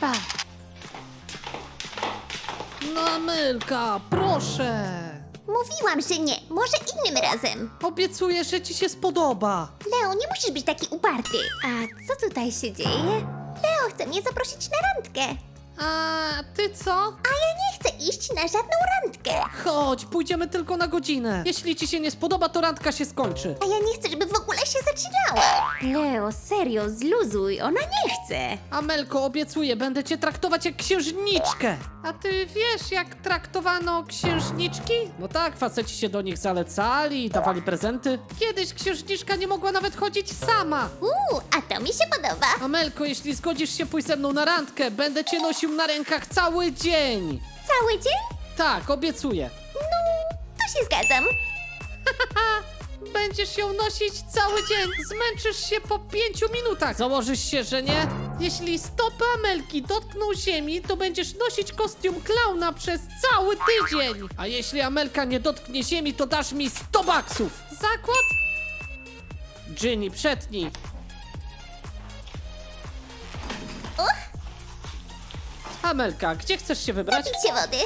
Pa. No Amelka, proszę. Mówiłam, że nie. Może innym razem. Obiecuję, że ci się spodoba. Leo, nie musisz być taki uparty. A co tutaj się dzieje? Leo chce mnie zaprosić na randkę. A ty co? A ja nie chcę iść na żadną randkę. Chodź, pójdziemy tylko na godzinę. Jeśli ci się nie spodoba, to randka się skończy. A ja nie chcę, żeby w ogóle się zaczynała. Leo, serio, zluzuj. Ona nie chce. Amelko, obiecuję, będę cię traktować jak księżniczkę. A ty wiesz, jak traktowano księżniczki? No tak, faceci się do nich zalecali, dawali prezenty. Kiedyś księżniczka nie mogła nawet chodzić sama. Uuu, a to mi się podoba. Amelko, jeśli zgodzisz się pójść ze mną na randkę, będę cię nosił na rękach cały dzień. Cały dzień? Tak, obiecuję. No, to się zgadzam. Będziesz ją nosić cały dzień. Zmęczysz się po pięciu minutach. Założysz się, że nie? Jeśli stopy Amelki dotkną ziemi, to będziesz nosić kostium klauna przez cały tydzień. A jeśli Amelka nie dotknie ziemi, to dasz mi 100 baksów. Zakład? Ginny, przetnij. Uch, Amelka, gdzie chcesz się wybrać? pić się wody.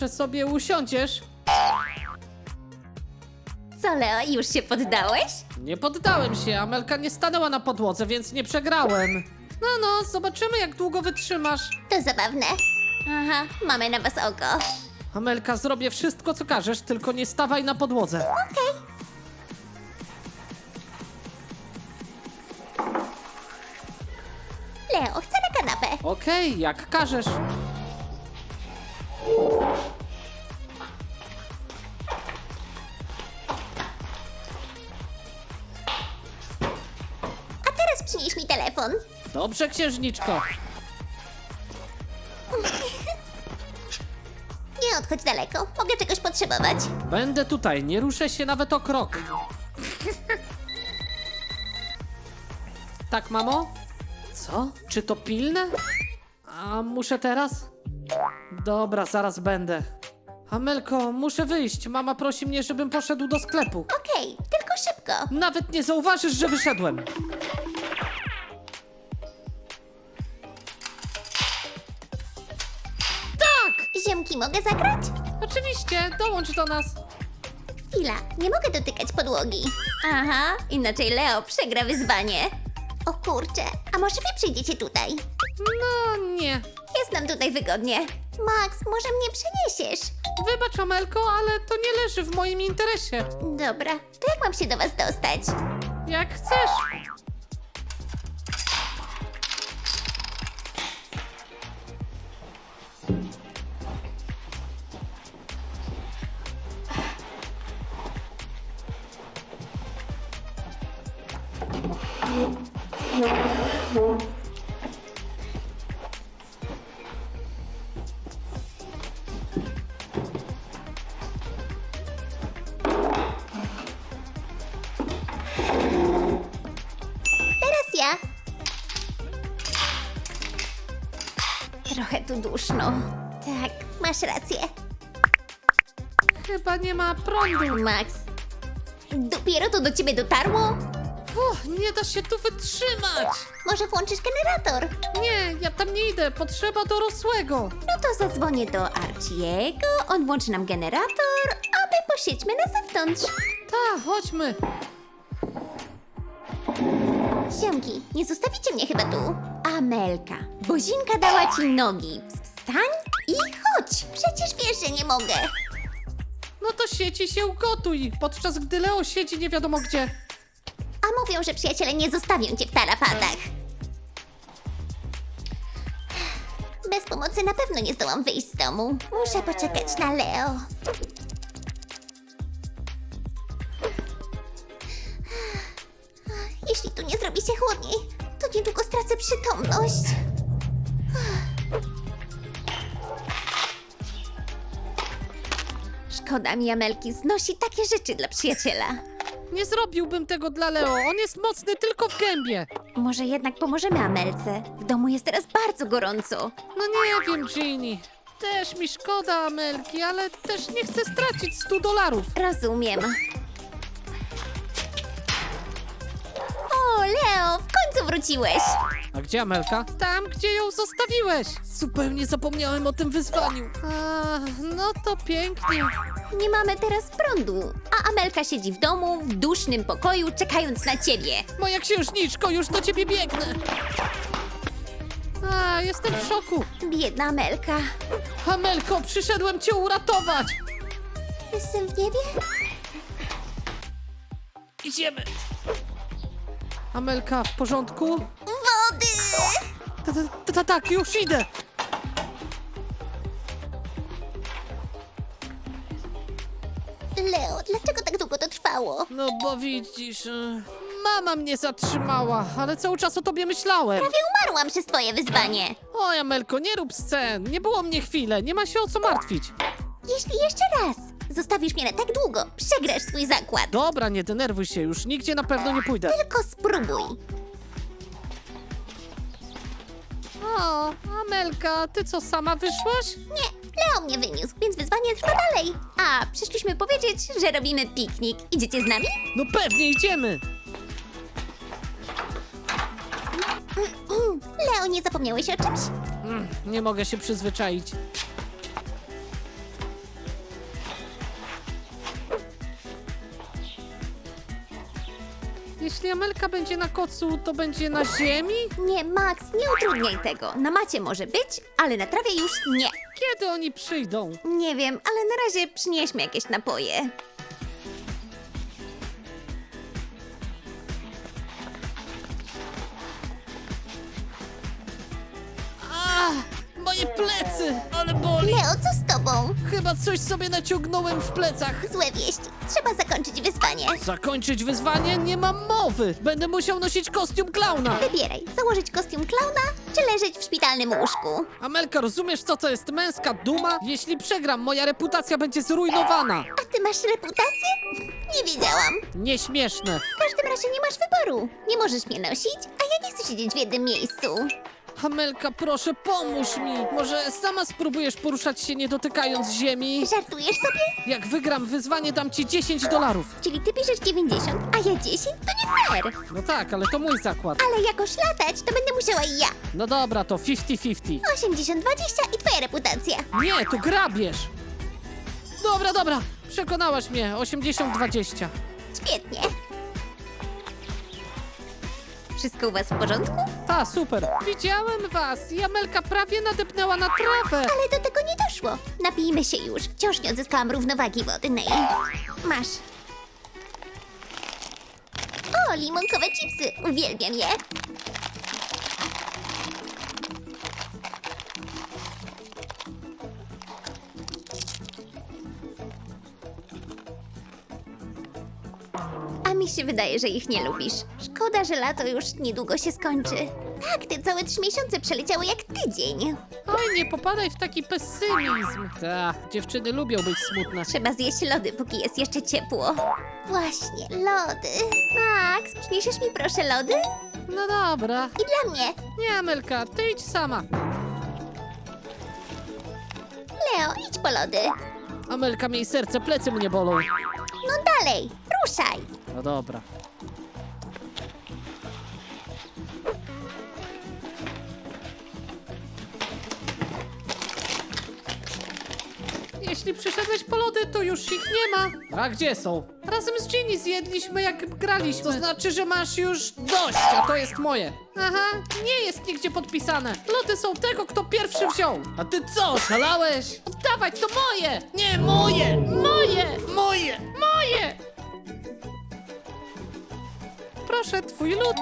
Może sobie usiądziesz? Co, Leo, już się poddałeś? Nie poddałem się, Amelka nie stanęła na podłodze, więc nie przegrałem. No, no, zobaczymy jak długo wytrzymasz. To zabawne. Aha, mamy na was oko. Amelka, zrobię wszystko, co każesz, tylko nie stawaj na podłodze. Okej. Leo, chcę na kanapę. Okej, jak każesz. Dobrze, księżniczko. Nie odchodź daleko, mogę czegoś potrzebować. Będę tutaj, nie ruszę się nawet o krok. Tak, mamo? Co? Czy to pilne? A muszę teraz? Dobra, zaraz będę. Amelko, muszę wyjść. Mama prosi mnie, żebym poszedł do sklepu. Okej, tylko szybko. Nawet nie zauważysz, że wyszedłem. Ziemki mogę zagrać? Oczywiście, dołącz do nas. Chwila, nie mogę dotykać podłogi. Aha, inaczej Leo przegra wyzwanie. O kurczę, a może wy przyjdziecie tutaj? No nie. Jest nam tutaj wygodnie. Max, może mnie przeniesiesz? Wybacz, Amelko, ale to nie leży w moim interesie. Dobra, to jak mam się do was dostać? Jak chcesz. Teraz ja. Trochę tu duszno. Tak, masz rację. Chyba nie ma prądu. Max, dopiero to do ciebie dotarło? Nie da się tu wytrzymać. Może włączysz generator? Nie, ja tam nie idę. Potrzeba dorosłego. No to zadzwonię do Archiego, on włączy nam generator, a my posiedźmy na zewnątrz. Ta, chodźmy. Ziomki, nie zostawicie mnie chyba tu. Amelka, Bozinka dała ci nogi. Wstań i chodź. Przecież wiesz, że nie mogę. No to sieci się ugotuj, podczas gdy Leo siedzi nie wiadomo gdzie. Mówią, że przyjaciele nie zostawią cię w tarapatach. Bez pomocy na pewno nie zdołam wyjść z domu. Muszę poczekać na Leo. Jeśli tu nie zrobi się chłodniej, to niedługo stracę przytomność. Szkoda mi Amelki, znosi takie rzeczy dla przyjaciela. Nie zrobiłbym tego dla Leo. On jest mocny tylko w gębie. Może jednak pomożemy Amelce? W domu jest teraz bardzo gorąco. No nie wiem, Ginny. Też mi szkoda Amelki, ale też nie chcę stracić 100 dolarów. Rozumiem. O, Leo, w końcu wróciłeś! A gdzie Amelka? Tam, gdzie ją zostawiłeś. Zupełnie zapomniałem o tym wyzwaniu. A, no to pięknie. Nie mamy teraz prądu, a Amelka siedzi w domu, w dusznym pokoju, czekając na ciebie. Moja księżniczko, już do ciebie biegnę. A, jestem w szoku. Biedna Amelka. Amelko, przyszedłem cię uratować. Jestem w niebie? Idziemy. Amelka, w porządku? Wody! Ta, ta, ta, ta, tak, już idę. Leo, dlaczego tak długo to trwało? No bo widzisz, e, mama mnie zatrzymała, ale cały czas o tobie myślałem. Prawie umarłam przez twoje wyzwanie. Oj, Amelko, nie rób scen. Nie było mnie chwilę, nie ma się o co martwić. Jeśli jeszcze raz zostawisz mnie na tak długo, przegrasz swój zakład. Dobra, nie denerwuj się, już nigdzie na pewno nie pójdę. Tylko spróbuj. O, Amelka, ty co, sama wyszłaś? Nie, Leo mnie wyniósł, więc wyzwanie trwa dalej. A, przyszliśmy powiedzieć, że robimy piknik. Idziecie z nami? No pewnie idziemy. Mm, Leo, nie zapomniałeś o czymś? Mm, nie mogę się przyzwyczaić. Jeśli Amelka będzie na kocu, to będzie na ziemi? Nie, Max, nie utrudniaj tego. Na macie może być, ale na trawie już nie. Kiedy oni przyjdą? Nie wiem, ale na razie przynieśmy jakieś napoje. A, moje plecy! Ale boli! Leo, co z? Chyba coś sobie naciągnąłem w plecach. Złe wieści. Trzeba zakończyć wyzwanie. Zakończyć wyzwanie? Nie mam mowy! Będę musiał nosić kostium klauna! Wybieraj, założyć kostium klauna, czy leżeć w szpitalnym łóżku. Amelka, rozumiesz co to jest męska duma? Jeśli przegram, moja reputacja będzie zrujnowana! A ty masz reputację? Nie wiedziałam. Nieśmieszne! W każdym razie nie masz wyboru. Nie możesz mnie nosić, a ja nie chcę siedzieć w jednym miejscu. Amelka, proszę, pomóż mi! Może sama spróbujesz poruszać się nie dotykając ziemi? Żartujesz sobie? Jak wygram wyzwanie, dam ci 10 dolarów. Czyli ty bierzesz 90, a ja 10? To nie fair. No tak, ale to mój zakład. Ale jakoś latać, to będę musiała i ja. No dobra, to 50-50. 80-20 i twoja reputacja. Nie, to grabież! Dobra, dobra, przekonałaś mnie. 80-20. Świetnie. Wszystko u was w porządku? Ta, super. Widziałem was i Amelka prawie nadepnęła na trawę. Ale do tego nie doszło. Napijmy się już. Wciąż nie odzyskałam równowagi wodnej. Masz. O, limonkowe chipsy. Uwielbiam je. A mi się wydaje, że ich nie lubisz. Szkoda, że lato już niedługo się skończy. Tak, te całe trzy miesiące przeleciały jak tydzień. Oj, nie popadaj w taki pesymizm. Ta, dziewczyny lubią być smutne. Trzeba zjeść lody, póki jest jeszcze ciepło. Właśnie, lody. Max, przyniesiesz mi proszę lody? No dobra. I dla mnie. Nie, Amelka, ty idź sama. Leo, idź po lody. Amelka, miej serce, plecy mnie bolą. No dalej, ruszaj. No dobra. Jeśli przyszedłeś po lody, to już ich nie ma. A gdzie są? Razem z Ginny zjedliśmy jak graliśmy. To znaczy, że masz już dość, a to jest moje. Aha, nie jest nigdzie podpisane. Lody są tego, kto pierwszy wziął. A ty co, szalałeś? Oddawać, to moje! Nie, moje! Moje! Moje! Moje! Proszę, twój lód.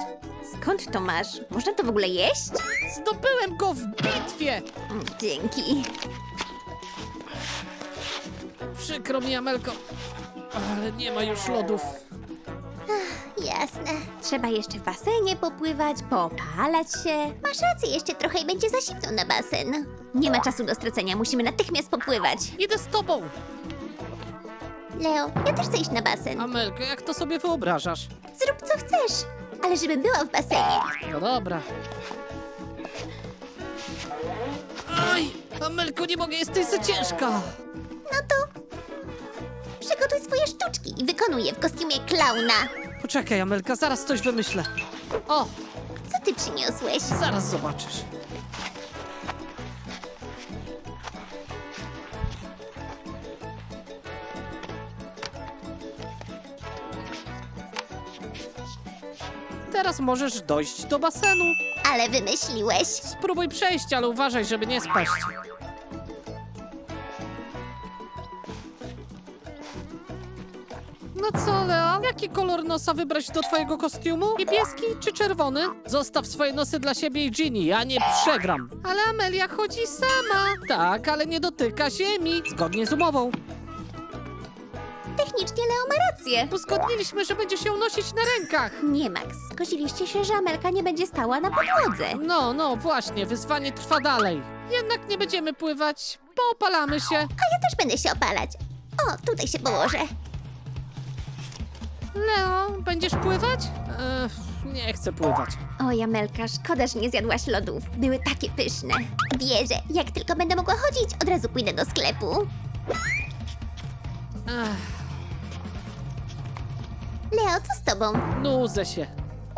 Skąd to masz? Można to w ogóle jeść? Zdobyłem go w bitwie! Mm, Dzięki. Przykro mi, Amelko, ale nie ma już lodów. Jasne. Trzeba jeszcze w basenie popływać, popalać się. Masz rację, jeszcze trochę i będzie za zimno na basen. Nie ma czasu do stracenia, musimy natychmiast popływać. Idę z tobą. Leo, ja też chcę iść na basen. Amelko, jak to sobie wyobrażasz? Zrób co chcesz, ale żebym była w basenie. No dobra. Aj! Amelko, nie mogę, jesteś za ciężka! No to przygotuj swoje sztuczki i wykonuj je w kostiumie klauna. Poczekaj, Amelka, zaraz coś wymyślę. O, Co ty przyniosłeś? zaraz zobaczysz. Teraz możesz dojść do basenu. Ale wymyśliłeś. Spróbuj przejść, ale uważaj, żeby nie spaść. Jaki kolor nosa wybrać do twojego kostiumu? Niebieski czy czerwony? Zostaw swoje nosy dla siebie i Ginny, ja nie przegram. Ale Amelia chodzi sama. Tak, ale nie dotyka ziemi, zgodnie z umową. Technicznie Leo ma rację. Uzgodniliśmy, że będziesz ją nosić na rękach. Nie, Max. Zgodziliście się, że Amelka nie będzie stała na podłodze. No, no, właśnie, wyzwanie trwa dalej. Jednak nie będziemy pływać, poopalamy się. A ja też będę się opalać. O, tutaj się położę. Leo, będziesz pływać? Ech, nie chcę pływać. Oj, Amelka, szkoda, że nie zjadłaś lodów. Były takie pyszne. Wierzę, jak tylko będę mogła chodzić, od razu pójdę do sklepu. Ech, Leo, co z tobą? nudzę się.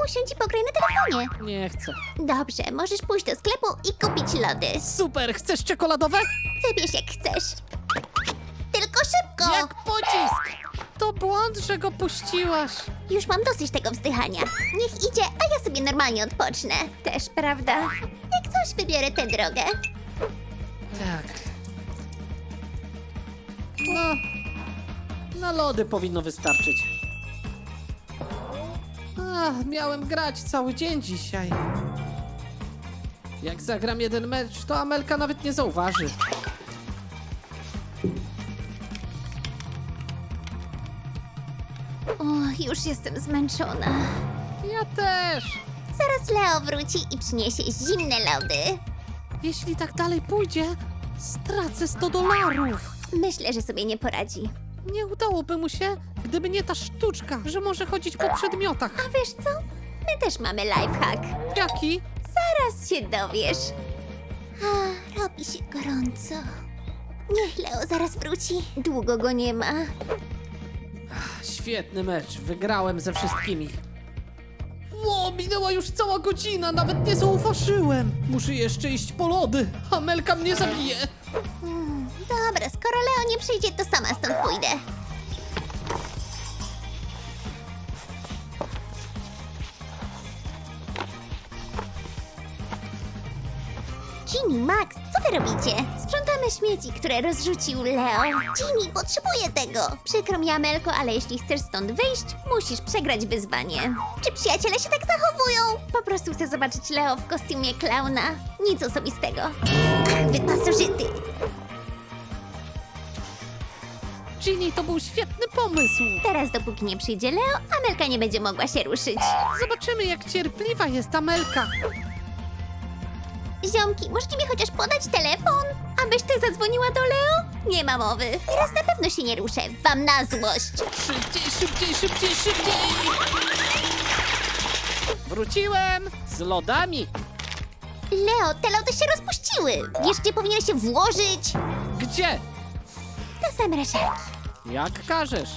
Usiądź i pograj na telefonie. Nie chcę. Dobrze, możesz pójść do sklepu i kupić lody. Super, chcesz czekoladowe? Wybierz jak chcesz. Tylko szybko! Jak pocisk! To błąd, że go puściłaś. Już mam dosyć tego wzdychania. Niech idzie, a ja sobie normalnie odpocznę. Też prawda? Jak coś, wybiorę tę drogę. Tak. No, na lody powinno wystarczyć. Ach, miałem grać cały dzień dzisiaj. Jak zagram jeden mecz, to Amelka nawet nie zauważy. Już jestem zmęczona. Ja też. Zaraz Leo wróci i przyniesie zimne lody. Jeśli tak dalej pójdzie, stracę 100 dolarów. Myślę, że sobie nie poradzi. Nie udałoby mu się, gdyby nie ta sztuczka, że może chodzić po przedmiotach. A wiesz co? My też mamy lifehack. Jaki? Zaraz się dowiesz. A, robi się gorąco. Niech Leo zaraz wróci. Długo go nie ma. Świetny mecz, wygrałem ze wszystkimi. Ło, minęła już cała godzina, nawet nie zauważyłem. Muszę jeszcze iść po lody. Amelka mnie zabije. Dobra, skoro Leo nie przyjdzie, to sama stąd pójdę. Ginny, Max, co wy robicie? Sprzątamy śmieci, które rozrzucił Leo. Ginny, potrzebuję tego. Przykro mi, Amelko, ale jeśli chcesz stąd wyjść, musisz przegrać wyzwanie. Czy przyjaciele się tak zachowują? Po prostu chcę zobaczyć Leo w kostiumie klauna. Nic osobistego. Ach, wy pasożyty. Ginny, to był świetny pomysł. Teraz, dopóki nie przyjdzie Leo, Amelka nie będzie mogła się ruszyć. Zobaczymy, jak cierpliwa jest Amelka. Ziomki, możecie mi chociaż podać telefon? Abyś ty zadzwoniła do Leo? Nie ma mowy. Teraz na pewno się nie ruszę. Wam na złość. Szybciej, szybciej, szybciej, szybciej! Wróciłem z lodami. Leo, te lody się rozpuściły. Wiesz, gdzie powinien się włożyć? Gdzie? Do zamrażarki. Jak każesz.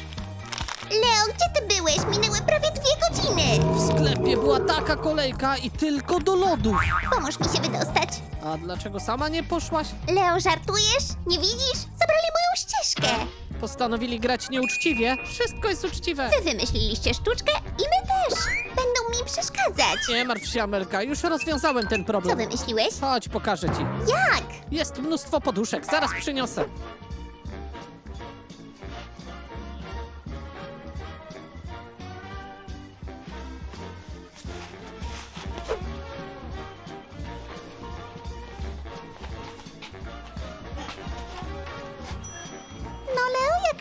Leo, gdzie ty byłeś? Minęły prawie dwie godziny. W sklepie była taka kolejka i tylko do lodów. Pomóż mi się wydostać. A dlaczego sama nie poszłaś? Leo, żartujesz? Nie widzisz? Zabrali moją ścieżkę. Postanowili grać nieuczciwie. Wszystko jest uczciwe. Wy wymyśliliście sztuczkę i my też. Będą mi przeszkadzać. Nie martw się, Amelka, już rozwiązałem ten Co problem. wymyśliłeś? Chodź, pokażę ci. Jak? Jest mnóstwo poduszek, zaraz przyniosę.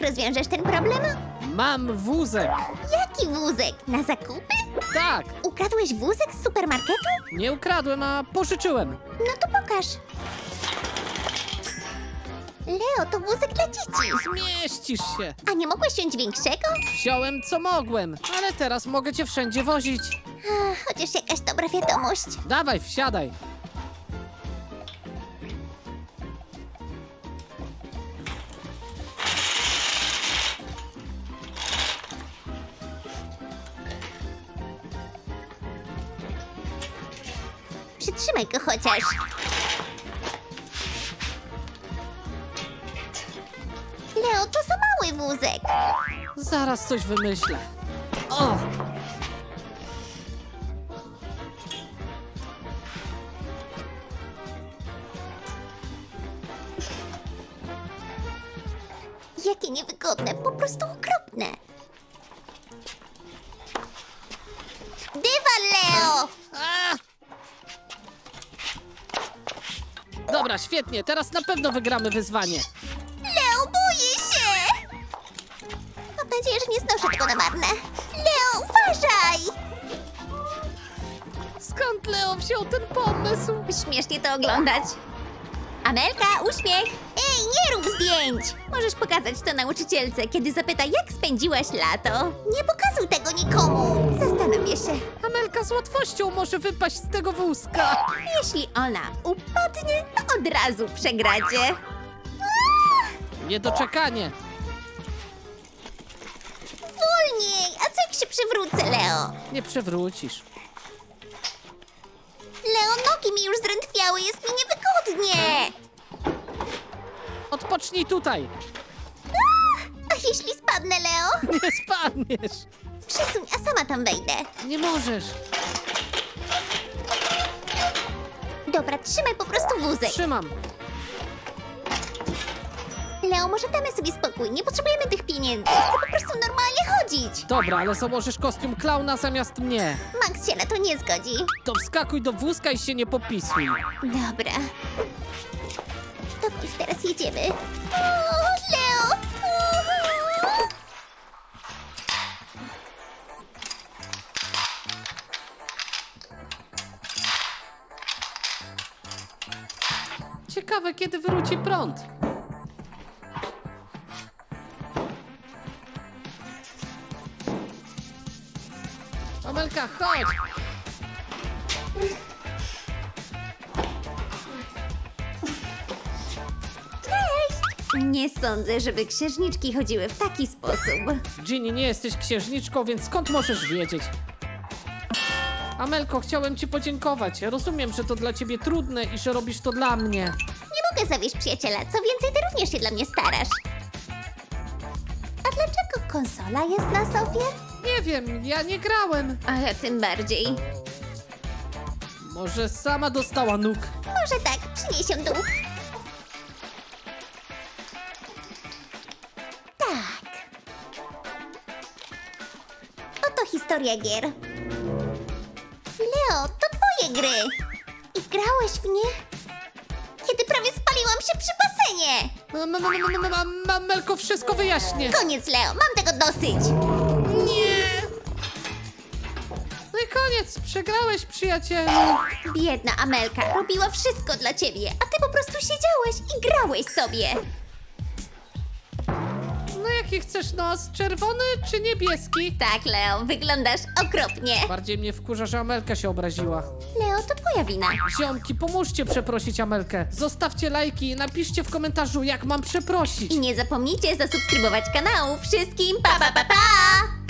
Rozwiążesz ten problem? Mam wózek. Jaki wózek? Na zakupy? Tak, Ukradłeś wózek z supermarketu? nie ukradłem, a pożyczyłem. No to pokaż. Leo, to wózek dla dzieci. Zmieścisz się. A nie mogłeś wziąć większego? Wziąłem co mogłem, ale teraz mogę cię wszędzie wozić. Ach, chociaż jakaś dobra wiadomość. Dawaj, wsiadaj. Przytrzymaj go chociaż. Leo, to za mały wózek. Zaraz coś wymyślę. O! Jakie niewygodne, po prostu okropne. Dobra, świetnie, teraz na pewno wygramy wyzwanie. Leo, boję się! Mam nadzieję, że nie znoszę tego na marne. Leo, uważaj! Skąd Leo wziął ten pomysł? Śmiesznie to oglądać. Amelka, uśmiech! Ej, nie rób zdjęć! Możesz pokazać to nauczycielce, kiedy zapyta, jak spędziłaś lato. Nie pokazuj z łatwością może wypaść z tego wózka. Jeśli ona upadnie, to od razu przegracie. Niedoczekanie. Wolniej! A co jak się przywrócę, Leo? Nie przewrócisz. Leo, nogi mi już zdrętwiały, jest mi niewygodnie! Odpocznij tutaj. A jeśli spadnę, Leo? Nie spadniesz. Przesuń, a sama tam wejdę. Nie możesz. Dobra, trzymaj po prostu wózek. Trzymam. Leo, może damy sobie spokój, nie potrzebujemy tych pieniędzy. Chcę po prostu normalnie chodzić. Dobra, ale założysz kostium klauna zamiast mnie. Max się na to nie zgodzi. To wskakuj do wózka i się nie popisuj. Dobra. Dokąd teraz jedziemy? O, Ciekawe, kiedy wróci prąd. Amelka, chodź! Nie sądzę, żeby księżniczki chodziły w taki sposób. Ginny, nie jesteś księżniczką, więc skąd możesz wiedzieć? Amelko, chciałem ci podziękować. Rozumiem, że to dla ciebie trudne i że robisz to dla mnie. Mogę zawieść przyjaciela, co więcej, ty również się dla mnie starasz. A dlaczego konsola jest na sofie? Nie wiem, ja nie grałem. A ja tym bardziej. Może sama dostała nóg. Może tak, przynieś ją tu. Tak. Oto historia gier. Leo, to twoje gry. I grałeś w nie? M- m- m- m- m- Amelko, wszystko wyjaśnię. Koniec, Leo, mam tego dosyć. Nie! No i koniec, przegrałeś, przyjacielu. Biedna Amelka robiła wszystko dla ciebie, a ty po prostu siedziałeś i grałeś sobie. Jaki chcesz nos? Czerwony czy niebieski? Tak, Leo, wyglądasz okropnie. Bardziej mnie wkurza, że Amelka się obraziła. Leo, to twoja wina. Ziomki, pomóżcie przeprosić Amelkę. Zostawcie lajki i napiszcie w komentarzu, jak mam przeprosić. I nie zapomnijcie zasubskrybować kanału. Wszystkim pa pa pa pa!